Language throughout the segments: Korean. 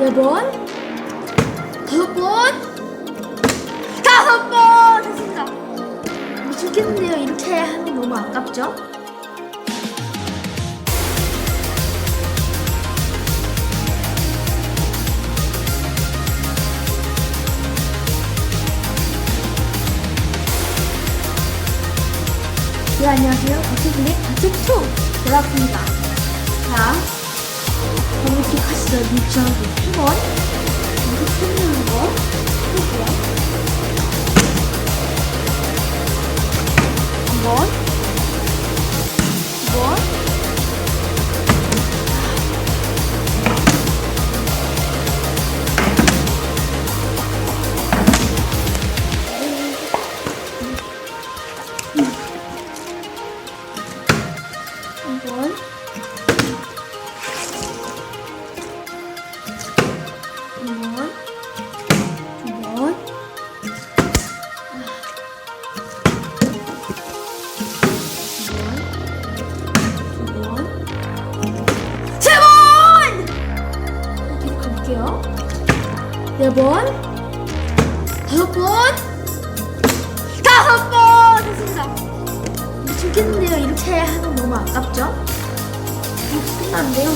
네 번, 다섯 번, 다섯 번 됐습니다. 뭐 죽겠는데요. 이렇게 하면 너무 아깝죠? 네, 안녕하세요. 버티블릭 파트2 돌아왔습니다. 자, Come on. 네 번, 다섯 번, 다섯 번! 됐습니다. 죽겠는데요. 이렇게 하면 너무 아깝죠? 이거 끝났는데요.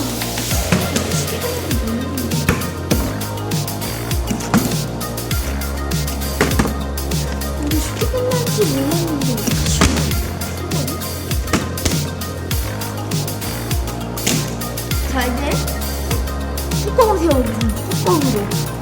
이거 쉽게 끝날지 몰랐는데? 자 이제 뚜껑을 세워주세요. 뚜껑으로.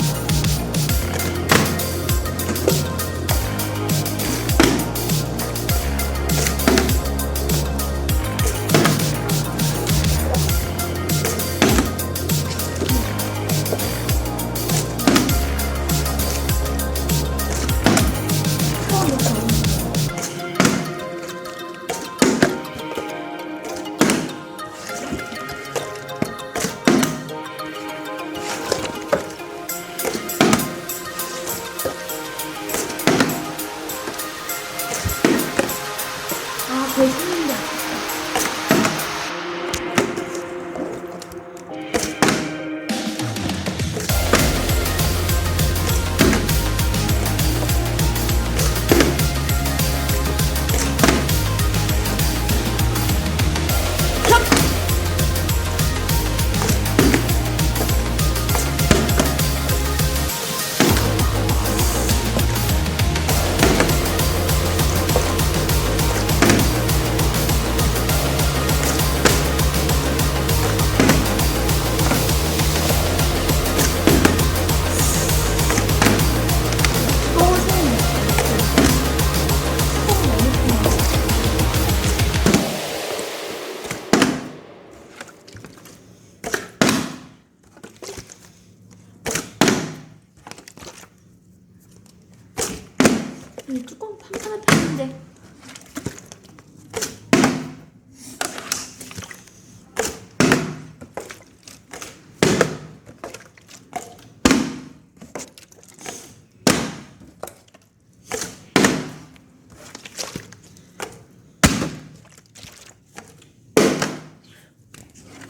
이 뚜껑 판판한 편인데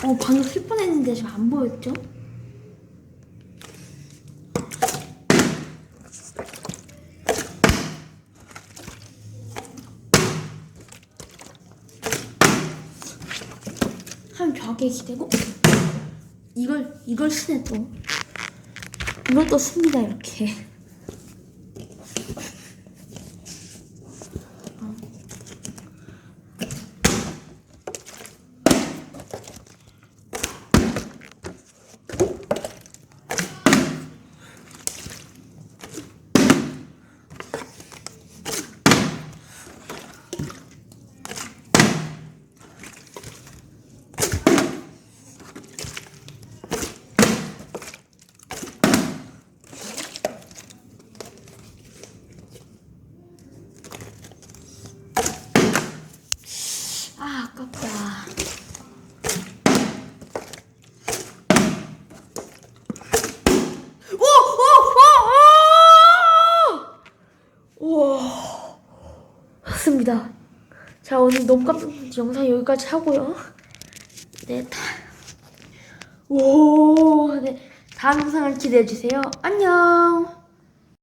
어 방금 슬 뻔했는데 저안 보였죠? 한 벽에 기대고 이걸 이걸 쓰네 또 이걸 또 씁니다 이렇게 어. 아 아깝다 우와 좋습니다 자 오늘 너무 깜짝 영상 여기까지 하고요 네 다. 오, 네. 다음 영상을 기대해 주세요. 안녕.